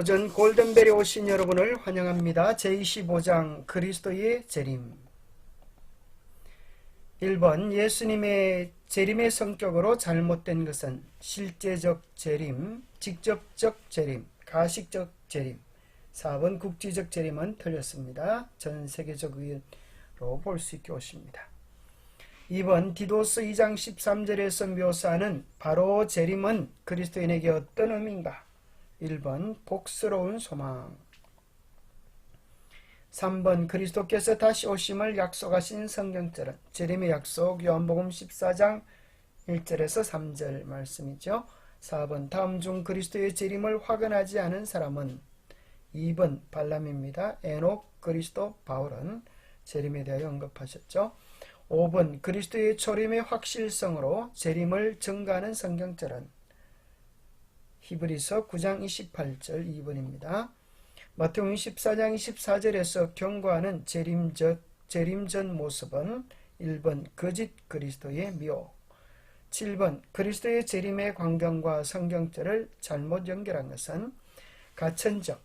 도전 골든벨이 오신 여러분을 환영합니다. 제25장 그리스도의 재림 1번 예수님의 재림의 성격으로 잘못된 것은 실제적 재림, 직접적 재림, 가식적 재림 4번 국지적 재림은 틀렸습니다. 전 세계적으로 볼 수 있게 오십니다. 2번 디도스 2장 13절에서 묘사하는 바로 재림은 그리스도인에게 어떤 의미인가? 1번 복스러운 소망 3번 그리스도께서 다시 오심을 약속하신 성경절은 재림의 약속 요한복음 14장 1절에서 3절 말씀이죠. 4번 다음 중 그리스도의 재림을 확언하지 않은 사람은 2번 발람입니다. 에녹, 그리스도, 바울은 재림에 대하여 언급하셨죠. 5번 그리스도의 초림의 확실성으로 재림을 증가하는 성경절은 히브리서 9장 28절 2번입니다. 마태복음 14장 24절에서 경고하는 재림전, 재림전 모습은 1번 거짓 그리스도의 묘 7번 그리스도의 재림의 광경과 성경절을 잘못 연결한 것은 가천적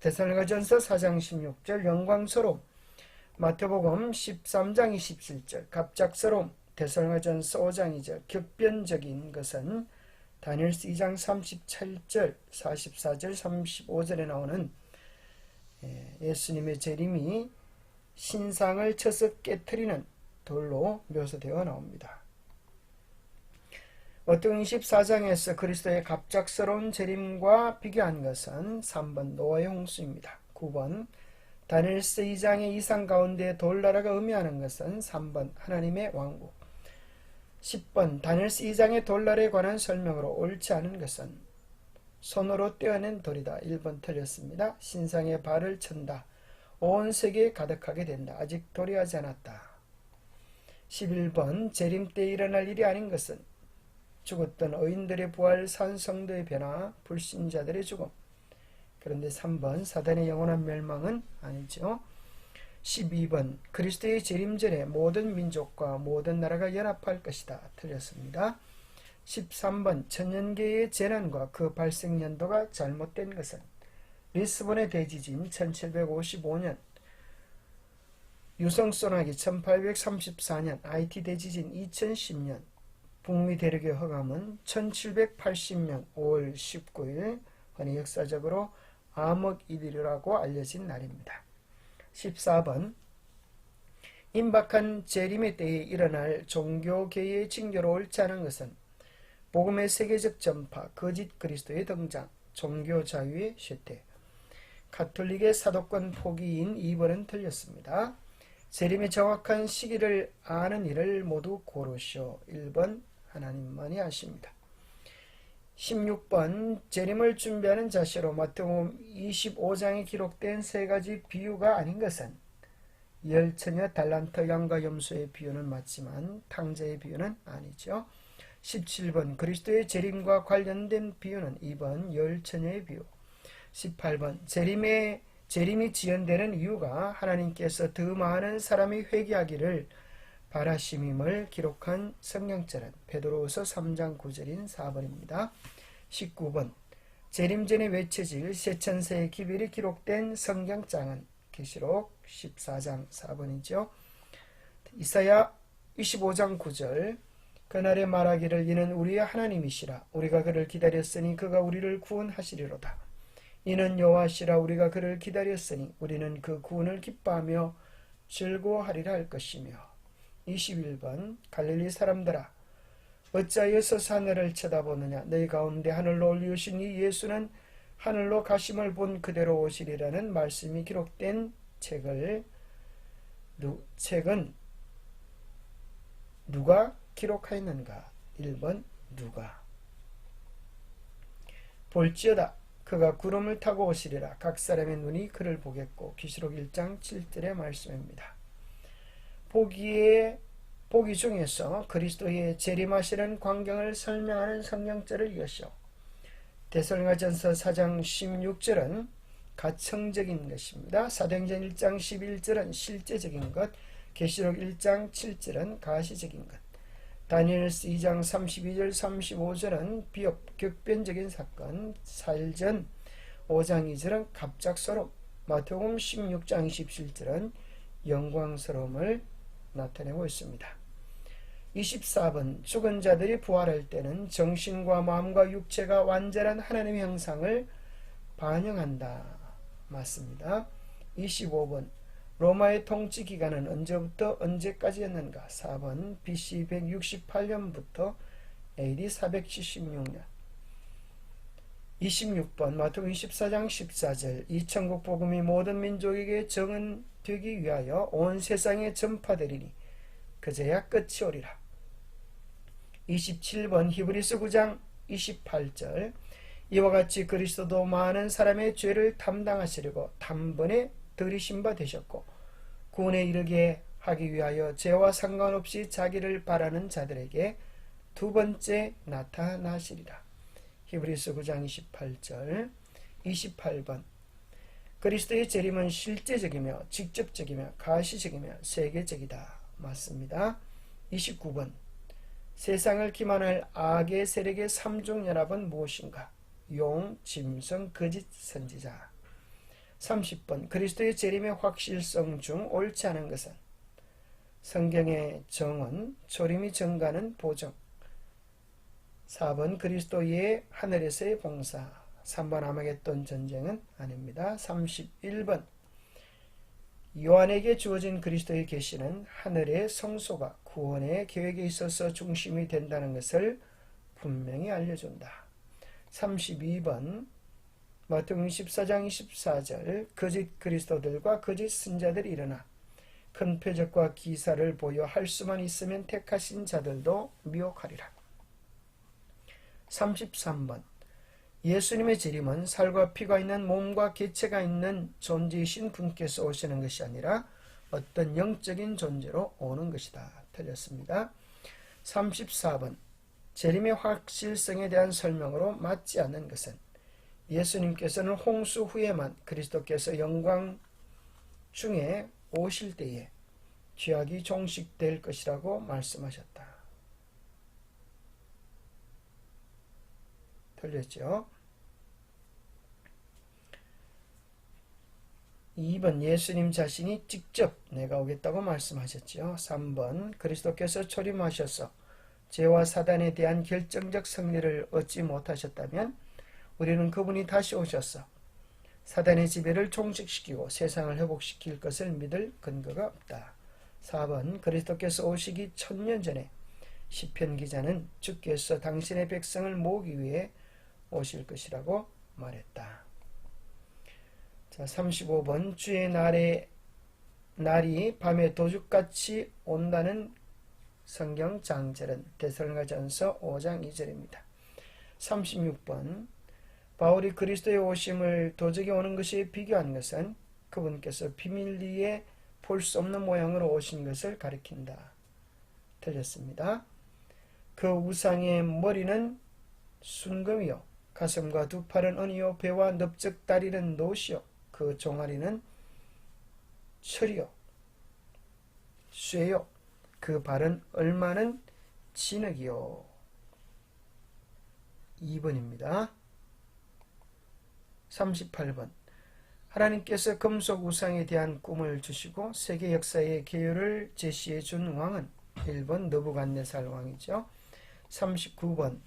데살가전서 4장 16절 영광스러움 마태복음 13장 27절 갑작스러움 데살가전서 5장 2절 격변적인 것은 다니엘스 2장 37절, 44절, 35절에 나오는 예, 예수님의 재림이 신상을 쳐서 깨뜨리는 돌로 묘사되어 나옵니다. 어떤 24장에서 그리스도의 갑작스러운 재림과 비교한 것은 3번 노아의 홍수입니다. 9번 다니엘스 2장의 이상 가운데 돌나라가 의미하는 것은 3번 하나님의 왕국 10번 다니엘스 2장의 돌날에 관한 설명으로 옳지 않은 것은 손으로 떼어낸 돌이다. 1번 틀렸습니다. 신상에 발을 찬다. 온 세계에 가득하게 된다. 아직 도리하지 않았다. 11번 재림 때 일어날 일이 아닌 것은 죽었던 의인들의 부활, 산성도의 변화, 불신자들의 죽음. 그런데 3번 사단의 영원한 멸망은 아니죠. 12번 그리스도의 재림 전에 모든 민족과 모든 나라가 연합할 것이다. 틀렸습니다. 13번 천년계의 재난과 그 발생 연도가 잘못된 것은 리스본의 대지진 1755년 유성소나기 1834년 IT 대지진 2010년 북미 대륙의 허감은 1780년 5월 19일 흔히 역사적으로 암흑일이라고 알려진 날입니다. 14번 임박한 재림의 때에 일어날 종교계의 징조로 옳지 않은 것은 복음의 세계적 전파, 거짓 그리스도의 등장, 종교 자유의 쇠퇴, 가톨릭의 사도권 포기인 2번은 틀렸습니다. 재림의 정확한 시기를 아는 일을 모두 고르시오. 1번 하나님만이 아십니다. 16번 재림을 준비하는 자세로 마태복음 25장에 기록된 세 가지 비유가 아닌 것은 열처녀 달란트 양과 염소의 비유는 맞지만 탕자의 비유는 아니죠. 17번 그리스도의 재림과 관련된 비유는 2번 열처녀의 비유 18번 재림의 재림이 지연되는 이유가 하나님께서 더 많은 사람이 회개하기를 바라심임을 기록한 성경절은 베드로후서 3장 9절인 4번입니다. 19번 재림전에 외쳐질 세천세의 기별이 기록된 성경장은 계시록 14장 4번이죠. 이사야 25장 9절 그날에 말하기를 이는 우리의 하나님이시라 우리가 그를 기다렸으니 그가 우리를 구원하시리로다. 이는 여호와시라 우리가 그를 기다렸으니 우리는 그 구원을 기뻐하며 즐거워하리라 할 것이며 21번 갈릴리 사람들아 어찌하여서 하늘을 쳐다보느냐 너희 가운데 하늘로 올리우신 이 예수는 하늘로 가심을 본 그대로 오시리라는 말씀이 기록된 책을 누, 책은 누가 기록하였는가? 1번 누가 볼지어다 그가 구름을 타고 오시리라 각 사람의 눈이 그를 보겠고 기시록 1장 7절의 말씀입니다. 보기에 보기 중에서 그리스도의 재림하시는 광경을 설명하는 성경절을 이었쇼. 대설가전서 4장 16절은 가청적인 것입니다. 사도행전 1장 11절은 실제적인 것, 계시록 1장 7절은 가시적인 것, 다니엘스 2장 32절 35절은 비협 격변적인 사건, 사일전 5장 2절은 갑작스러움, 마태복음 16장 27절은 영광스러움을 나타내고 있습니다. 24번 죽은 자들이 부활할 때는 정신과 마음과 육체가 완전한 하나님의 형상을 반영한다. 맞습니다. 25번 로마의 통치 기간은 언제부터 언제까지였는가? 4번 BC 168년부터 AD 476년 26번 마태복음 24장 14절 이 천국 복음이 모든 민족에게 정은 되기 위하여 온 세상에 전파되리니 그제야 끝이 오리라. 27번 히브리스 9장 28절 이와 같이 그리스도도 많은 사람의 죄를 담당하시려고 단번에 들이신 바 되셨고 구원에 이르게 하기 위하여 죄와 상관없이 자기를 바라는 자들에게 두 번째 나타나시리라. 히브리스 9장 28절 28번 그리스도의 재림은 실제적이며 직접적이며 가시적이며 세계적이다. 맞습니다. 29번. 세상을 기만할 악의 세력의 삼중연합은 무엇인가? 용, 짐승, 거짓 선지자. 30번. 그리스도의 재림의 확실성 중 옳지 않은 것은? 성경의 정은 조림이 정가는 보정. 4번. 그리스도의 하늘에서의 봉사 3번 아마겟돈 전쟁은 아닙니다. 31번 요한에게 주어진 그리스도의 계시는 하늘의 성소가 구원의 계획에 있어서 중심이 된다는 것을 분명히 알려준다. 32번 마태복음 14장 24절 거짓 그리스도들과 거짓 선자들이 일어나 큰 표적과 기사를 보여 할 수만 있으면 택하신 자들도 미혹하리라. 33번 예수님의 재림은 살과 피가 있는 몸과 개체가 있는 존재이신 분께서 오시는 것이 아니라 어떤 영적인 존재로 오는 것이다. 틀렸습니다. 34번 재림의 확실성에 대한 설명으로 맞지 않는 것은 예수님께서는 홍수 후에만 그리스도께서 영광 중에 오실 때에 죄악이 종식될 것이라고 말씀하셨다. 틀렸죠? 2번 예수님 자신이 직접 내가 오겠다고 말씀하셨지요. 3번 그리스도께서 초림하셔서 죄와 사단에 대한 결정적 승리를 얻지 못하셨다면 우리는 그분이 다시 오셔서 사단의 지배를 종식시키고 세상을 회복시킬 것을 믿을 근거가 없다. 4번 그리스도께서 오시기 천년 전에 시편 기자는 주께서 당신의 백성을 모으기 위해 오실 것이라고 말했다. 자, 35번 주의 날에 날이 밤에 도둑같이 온다는 성경 장절은 데살로니가전서 5장 2절입니다. 36번 바울이 그리스도의 오심을 도적이 오는 것이 비교한 것은 그분께서 비밀리에 볼 수 없는 모양으로 오신 것을 가리킨다. 틀렸습니다. 그 우상의 머리는 순금이요 가슴과 두 팔은 은이요 배와 넓적 다리는 노시요 그 종아리는 철이요. 쇠요. 그 발은 얼마는 진흙이요. 2번입니다. 38번. 하나님께서 금속 우상에 대한 꿈을 주시고 세계 역사의 계율을 제시해 준 왕은 1번 너부갓네살 왕이죠. 39번.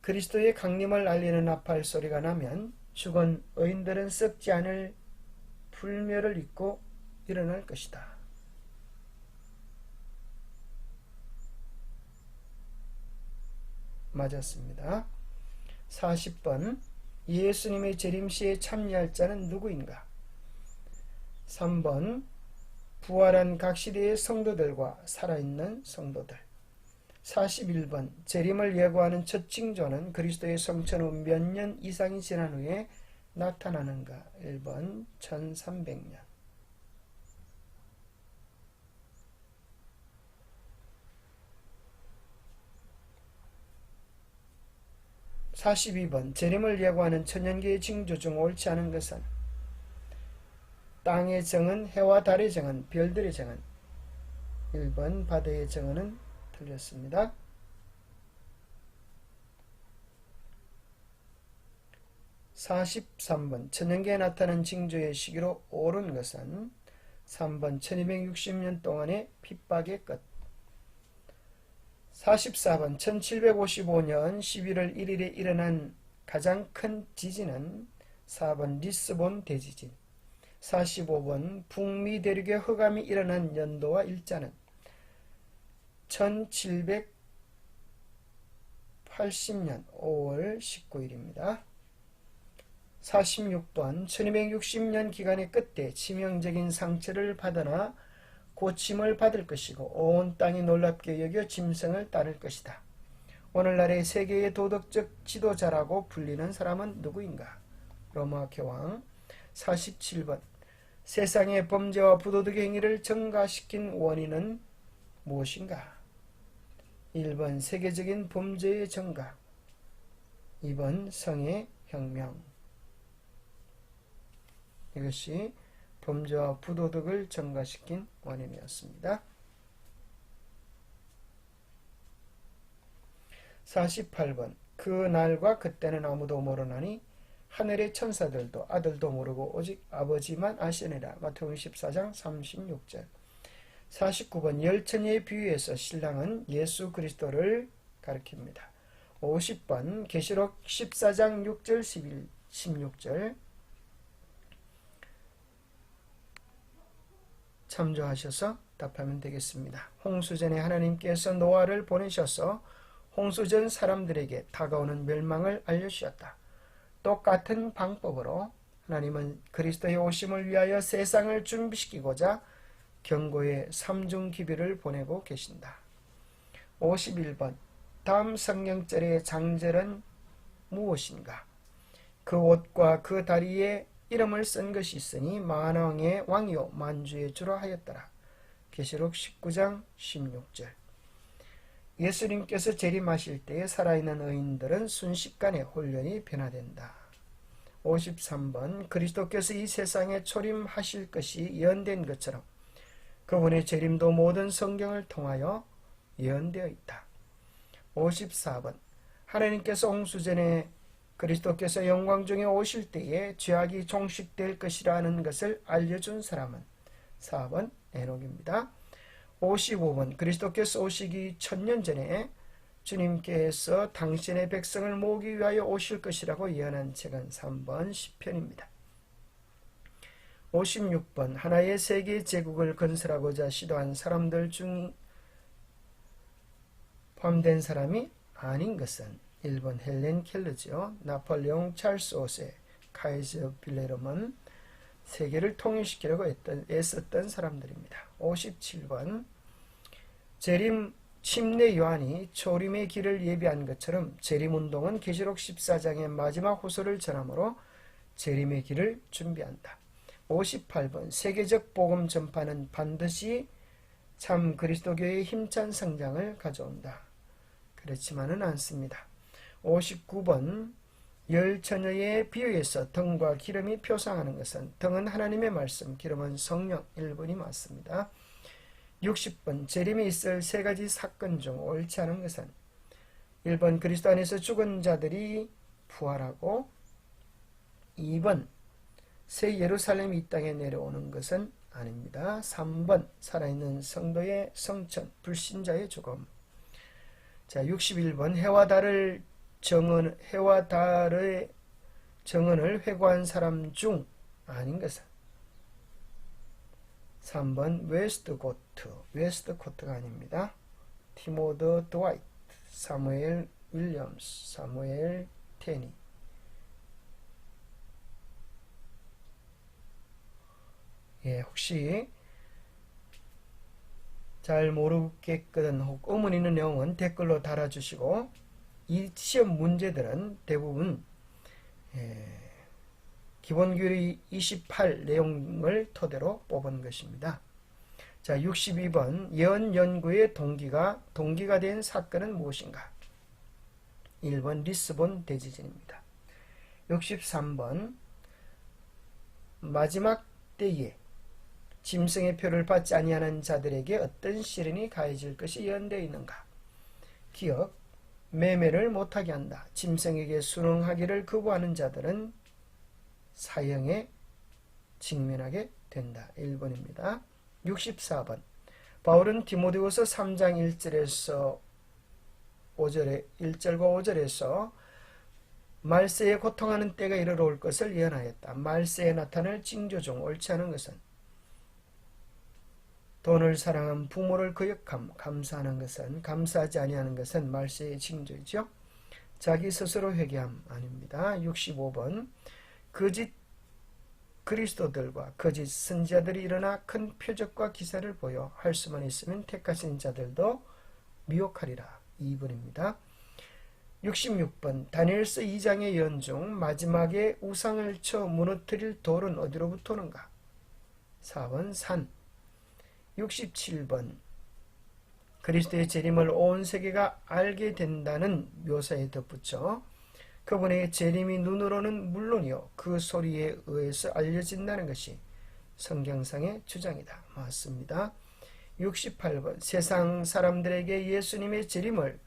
그리스도의 강림을 알리는 나팔 소리가 나면 죽은 의인들은 썩지 않을 불멸을 잊고 일어날 것이다. 맞았습니다. 40번 예수님의 재림시에 참여할 자는 누구인가? 3번 부활한 각 시대의 성도들과 살아있는 성도들 41번. 재림을 예고하는 첫 징조는 그리스도의 성천 후 몇 년 이상이 지난 후에 나타나는가? 1번 1300년. 42번. 재림을 예고하는 천연계의 징조 중 옳지 않은 것은? 땅의 정은 해와 달의 정은 별들의 정은. 1번 바다의 정은은 틀렸습니다. 43번 천연계에 나타난 징조의 시기로 옳은 것은 3번 1260년 동안의 핍박의 끝 44번 1755년 11월 1일에 일어난 가장 큰 지진은 4번 리스본 대지진 45번 북미 대륙의 흑암이 일어난 연도와 일자는 1780년 5월 19일입니다. 46번 1260년 기간의 끝에 치명적인 상처를 받으나 고침을 받을 것이고 온 땅이 놀랍게 여겨 짐승을 따를 것이다. 오늘날의 세계의 도덕적 지도자라고 불리는 사람은 누구인가? 로마 교황 47번 세상의 범죄와 부도덕의 행위를 증가시킨 원인은 무엇인가? 1번 세계적인 범죄의 증가 2번 성의 혁명. 이것이 범죄와 부도덕을 증가시킨 원인이었습니다. 48번 그 날과 그때는 아무도 모르나니 하늘의 천사들도 아들도 모르고 오직 아버지만 아시느라. 마태복음 14장 36절 49번 열처녀의 비유에서 신랑은 예수 그리스도를 가리킵니다. 50번 계시록 14장 6절 11, 16절 참조하셔서 답하면 되겠습니다. 홍수전에 하나님께서 노아를 보내셔서 홍수전 사람들에게 다가오는 멸망을 알려주셨다. 똑같은 방법으로 하나님은 그리스도의 오심을 위하여 세상을 준비시키고자 경고의 삼중 기비를 보내고 계신다. 51번 다음 성경절의 장절은 무엇인가? 그 옷과 그 다리에 이름을 쓴 것이 있으니 만왕의 왕이요 만주의 주로 하였더라. 계시록 19장 16절 예수님께서 재림하실 때에 살아있는 의인들은 순식간에 홀연히 변화된다. 53번 그리스도께서 이 세상에 초림하실 것이 예언된 것처럼 그분의 재림도 모든 성경을 통하여 예언되어 있다. 54번 하나님께서 홍수전에 그리스도께서 영광 중에 오실 때에 죄악이 종식될 것이라는 것을 알려준 사람은 4번 에녹입니다. 55번 그리스도께서 오시기 천년 전에 주님께서 당신의 백성을 모으기 위하여 오실 것이라고 예언한 책은 3번 시편입니다. 56번 하나의 세계 제국을 건설하고자 시도한 사람들 중 포함된 사람이 아닌 것은 1번 헬렌 켈러죠. 나폴레옹 찰스 5세 카이저 빌레롬은 세계를 통일시키려고 했던, 애썼던 사람들입니다. 57번 재림 침례 요한이 초림의 길을 예비한 것처럼 재림운동은 계시록 14장의 마지막 호소를 전함으로 재림의 길을 준비한다. 58번 세계적 복음 전파는 반드시 참 그리스도교의 힘찬 성장을 가져온다. 그렇지만은 않습니다. 59번 열 처녀의 비유에서 등과 기름이 표상하는 것은 등은 하나님의 말씀, 기름은 성령 1번이 맞습니다. 60번 재림이 있을 세 가지 사건 중 옳지 않은 것은 1번 그리스도 안에서 죽은 자들이 부활하고 2번 새 예루살렘이 이 땅에 내려오는 것은 아닙니다. 3번 살아있는 성도의 성천, 불신자의 죽음. 자, 61번 해와 달을 정언, 해와 달의 정언을 회고한 사람 중 아닌 것은 3번 웨스트고트, 웨스트 코트가 아닙니다. 티모드 드와이트, 사무엘 윌리엄스, 사무엘 테니. 예, 혹시 잘 모르겠거든 혹 의문 있는 내용은 댓글로 달아주시고 이 시험 문제들은 대부분 예, 기본교리 28 내용을 토대로 뽑은 것입니다. 자, 62번 예언 연구의 동기가 동기가 된 사건은 무엇인가? 1번 리스본 대지진입니다. 63번 마지막 때에 짐승의 표를 받지 아니하는 자들에게 어떤 시련이 가해질 것이 예언되어 있는가? 기억 매매를 못하게 한다. 짐승에게 순응하기를 거부하는 자들은 사형에 직면하게 된다. 1번입니다. 64번 바울은 디모데후서 3장 1절에서 5절에 1절과 5절에서 말세에 고통하는 때가 이르러 올 것을 예언하였다. 말세에 나타날 징조 중 옳지 않은 것은 돈을 사랑한 부모를 거역함, 감사하는 것은 감사하지 아니하는 것은 말세의 징조이죠. 자기 스스로 회개함 아닙니다. 65번 거짓 그리스도들과 거짓 선지자들이 일어나 큰 표적과 기사를 보여 할 수만 있으면 택하신 자들도 미혹하리라. 2번입니다. 66번 다니엘서 2장의 연중 마지막에 우상을 쳐 무너뜨릴 돌은 어디로부터 오는가? 4번 산 67번 그리스도의 재림을 온 세계가 알게 된다는 묘사에 덧붙여 그분의 재림이 눈으로는 물론이요 그 소리에 의해서 알려진다는 것이 성경상의 주장이다. 맞습니다. 68번 세상 사람들에게 예수님의 재림을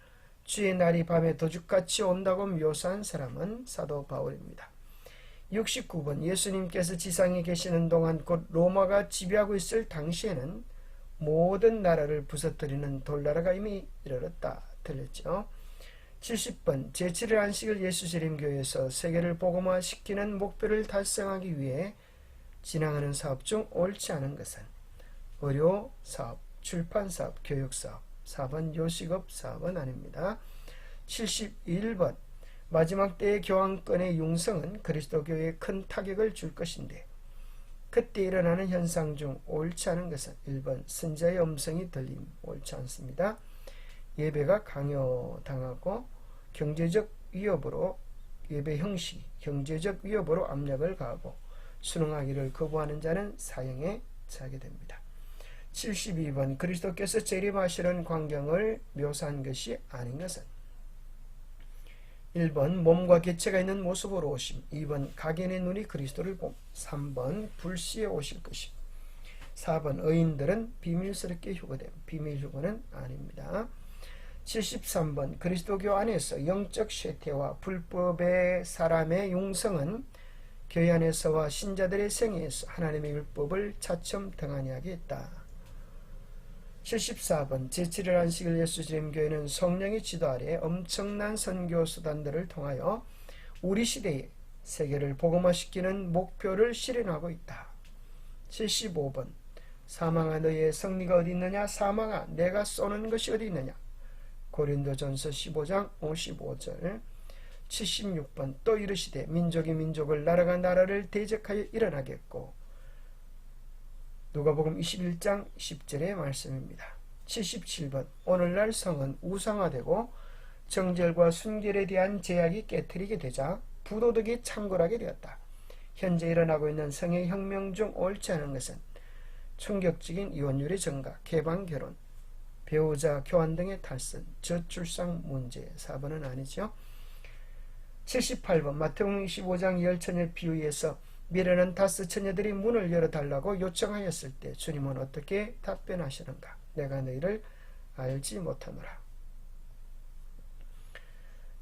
주의 날이 밤에 도둑같이 온다고 묘사한 사람은 사도 바울입니다. 69번 예수님께서 지상에 계시는 동안 곧 로마가 지배하고 있을 당시에는 모든 나라를 부서뜨리는 돌나라가 이미 이르렀다. 들렸죠? 70번 제7일 안식을 예수재림교회에서 세계를 복음화시키는 목표를 달성하기 위해 진행하는 사업 중 옳지 않은 것은 의료 사업, 출판 사업, 교육 사업, 4번 요식업 사업은 아닙니다. 71번 마지막 때의 교황권의 융성은 그리스도 교회에 큰 타격을 줄 것인데 그때 일어나는 현상 중 옳지 않은 것은 1번 선자의 음성이 들림 옳지 않습니다. 예배가 강요당하고 경제적 위협으로 예배 형식, 경제적 위협으로 압력을 가하고 순응하기를 거부하는 자는 사형에 처하게 됩니다. 72번 그리스도께서 재림하시는 광경을 묘사한 것이 아닌 것은 1번 몸과 개체가 있는 모습으로 오심 2번 각인의 눈이 그리스도를 봄 3번 불시에 오실 것임 4번 의인들은 비밀스럽게 휴거됨 비밀 휴거는 아닙니다. 73번 그리스도교 안에서 영적 쇠퇴와 불법의 사람의 용성은 교회 안에서와 신자들의 생애에서 하나님의 율법을 차츰 등한히 하게 했다. 74번 제7일 안식일 예수지림교회는 성령의 지도 아래 엄청난 선교 수단들을 통하여 우리 시대에 세계를 복음화시키는 목표를 실현하고 있다. 75번 사망아 너의 승리가 어디 있느냐? 사망아 내가 쏘는 것이 어디 있느냐? 고린도전서 15장 55절. 76번 또 이르시되 민족이 민족을 나라가 나라를 대적하여 일어나겠고 누가복음 21장 10절의 말씀입니다. 77번 오늘날 성은 우상화되고 정절과 순결에 대한 제약이 깨뜨리게 되자 부도덕이 창궐하게 되었다. 현재 일어나고 있는 성의 혁명 중 옳지 않은 것은 충격적인 이혼율의 증가, 개방 결혼, 배우자 교환 등의 탈선, 저출산 문제 4번은 아니죠. 78번 마태복음 25장 열처녀 비유에서 미래는 다스 처녀들이 문을 열어달라고 요청하였을 때 주님은 어떻게 답변하시는가? 내가 너희를 알지 못하노라.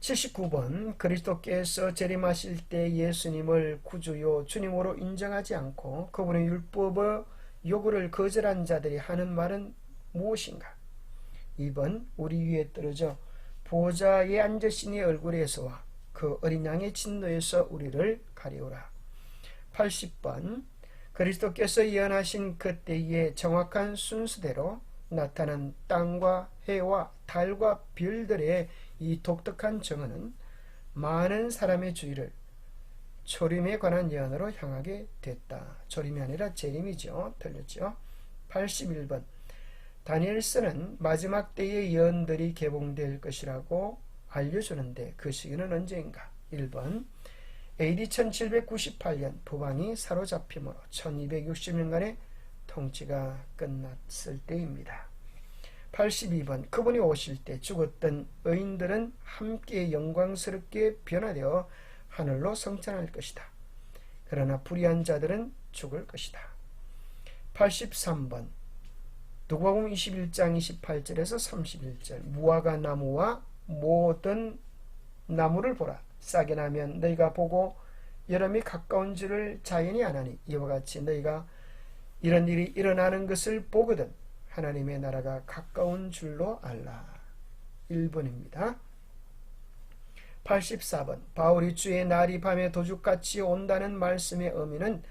79번 그리스도께서 재림하실 때 예수님을 구주요 주님으로 인정하지 않고 그분의 율법의 요구를 거절한 자들이 하는 말은 무엇인가? 2번 우리 위에 떨어져 보좌에 앉으신 이 얼굴에서와 그 어린 양의 진노에서 우리를 가리오라. 80번 그리스도께서 예언하신 그때의 정확한 순서대로 나타난 땅과 해와 달과 별들의 이 독특한 정언은 많은 사람의 주의를 초림에 관한 예언으로 향하게 됐다. 초림이 아니라 재림이죠. 틀렸죠. 81번 다니엘서는 마지막 때의 예언들이 개봉될 것이라고 알려주는데 그 시기는 언제인가? 1번 AD 1798년 부방이 사로잡힘으로 1260년간의 통치가 끝났을 때입니다. 82번 그분이 오실 때 죽었던 의인들은 함께 영광스럽게 변화되어 하늘로 성찬할 것이다. 그러나 불의한 자들은 죽을 것이다. 83번 누가복음 21장 28절에서 31절 무화과 나무와 모든 나무를 보라 싸게 나면 너희가 보고 여름이 가까운 줄을 자연히 아나니 이와 같이 너희가 이런 일이 일어나는 것을 보거든 하나님의 나라가 가까운 줄로 알라. 1번입니다. 84번 바울이 주의 날이 밤에 도둑같이 온다는 말씀의 의미는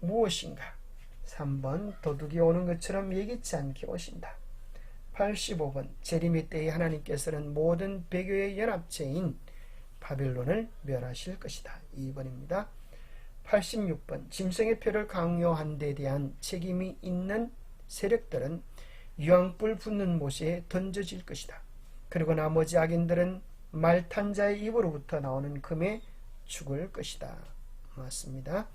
무엇인가? 3번 도둑이 오는 것처럼 예기치 않게 오신다. 85번 재림의 때에 하나님께서는 모든 배교의 연합체인 바빌론을 멸하실 것이다. 2번입니다. 86번 짐승의 표를 강요한 데 대한 책임이 있는 세력들은 유황불 붙는 못에 던져질 것이다. 그리고 나머지 악인들은 말탄자의 입으로부터 나오는 금에 죽을 것이다. 맞습니다.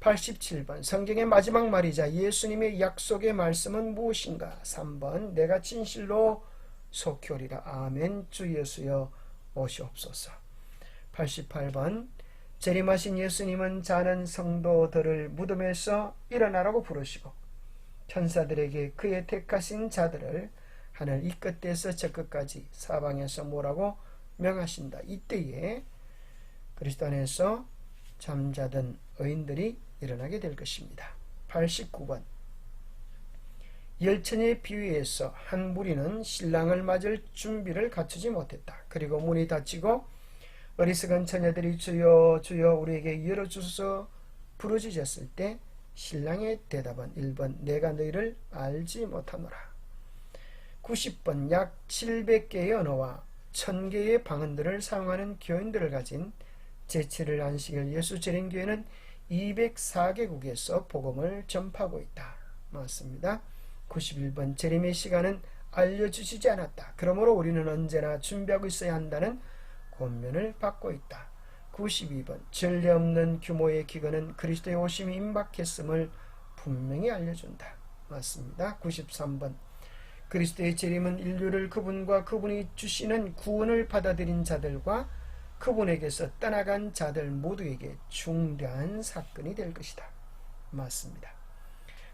87번 성경의 마지막 말이자 예수님의 약속의 말씀은 무엇인가? 3번 내가 진실로 속효리라. 아멘 주 예수여 오시옵소서. 88번 재림하신 예수님은 자는 성도들을 무덤에서 일어나라고 부르시고 천사들에게 그의 택하신 자들을 하늘 이 끝에서 저 끝까지 사방에서 뭐라고 명하신다. 이때에 그리스도 안에서 잠자던 의인들이 일어나게 될 것입니다. 89번 열천의 비유에서 한 무리는 신랑을 맞을 준비를 갖추지 못했다. 그리고 문이 닫히고 어리석은 처녀들이 주여 주여 우리에게 열어주소서 부르짖었을 때 신랑의 대답은 1번 내가 너희를 알지 못하노라. 90번 약 700개의 언어와 1000개의 방언들을 사용하는 교인들을 가진 제7일 안식일 예수 재림교회는 204개국에서 복음을 전파하고 있다. 맞습니다. 91번 재림의 시간은 알려주시지 않았다. 그러므로 우리는 언제나 준비하고 있어야 한다는 권면을 받고 있다. 92번 전례 없는 규모의 기근은 그리스도의 오심이 임박했음을 분명히 알려준다. 맞습니다. 93번 그리스도의 재림은 인류를 그분과 그분이 주시는 구원을 받아들인 자들과 그분에게서 떠나간 자들 모두에게 중대한 사건이 될 것이다. 맞습니다.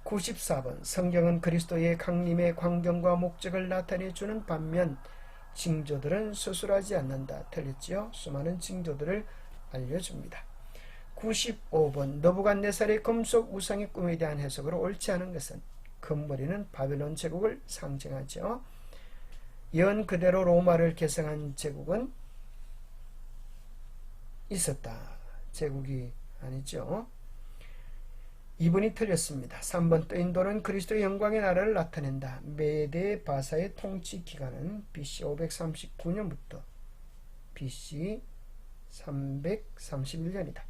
94번 성경은 그리스도의 강림의 광경과 목적을 나타내 주는 반면 징조들은 수술하지 않는다. 틀렸지요? 수많은 징조들을 알려줍니다. 95번 너부갓네살의 금속 우상의 꿈에 대한 해석으로 옳지 않은 것은 금머리는 바벨론 제국을 상징하죠. 연 그대로 로마를 개성한 제국은 있었다. 제국이 아니죠. 2번이 틀렸습니다. 3번 뜨인도는 그리스도의 영광의 나라를 나타낸다. 메데 바사의 통치 기간은 BC 539년부터 BC 331년이다.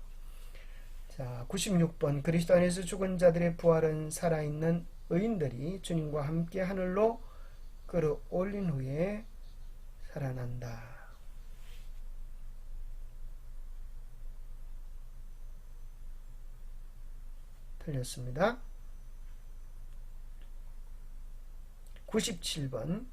자, 96번 그리스도 안에서 죽은 자들의 부활은 살아있는 의인들이 주님과 함께 하늘로 끌어올린 후에 살아난다. 틀렸습니다. 97번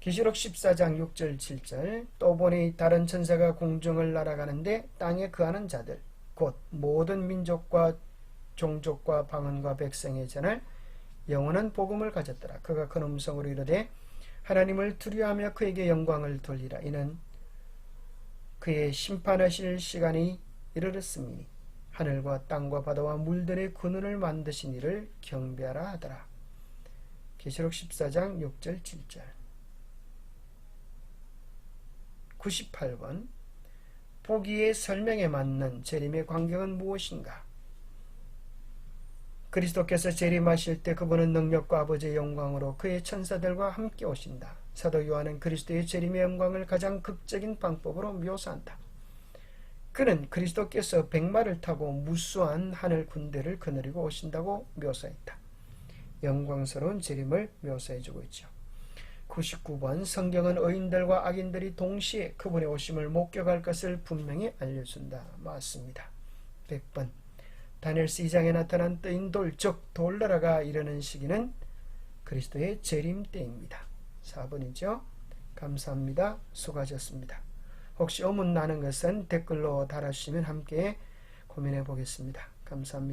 기시록 14장 6절 7절 또 보니 다른 천사가 공중을 날아가는데 땅에 거하는 자들 곧 모든 민족과 종족과 방언과 백성의 전을 영원한 복음을 가졌더라. 그가 큰 음성으로 이르되 하나님을 두려워하며 그에게 영광을 돌리라. 이는 그의 심판하실 시간이 이르렀음이니 하늘과 땅과 바다와 물들의 근원을 만드신 이를 경배하라 하더라. 계시록 14장 6절 7절 98번 보기의 설명에 맞는 재림의 광경은 무엇인가? 그리스도께서 재림하실 때 그분은 능력과 아버지의 영광으로 그의 천사들과 함께 오신다. 사도 요한은 그리스도의 재림의 영광을 가장 극적인 방법으로 묘사한다. 그는 그리스도께서 백마를 타고 무수한 하늘 군대를 거느리고 오신다고 묘사했다. 영광스러운 재림을 묘사해주고 있죠. 99번 성경은 의인들과 악인들이 동시에 그분의 오심을 목격할 것을 분명히 알려준다. 맞습니다. 100번 다니엘스 2장에 나타난 뜨인 돌, 즉 돌나라가 이르는 시기는 그리스도의 재림 때입니다. 4번이죠. 감사합니다. 수고하셨습니다. 혹시 의문 나는 것은 댓글로 달아주시면 함께 고민해 보겠습니다. 감사합니다.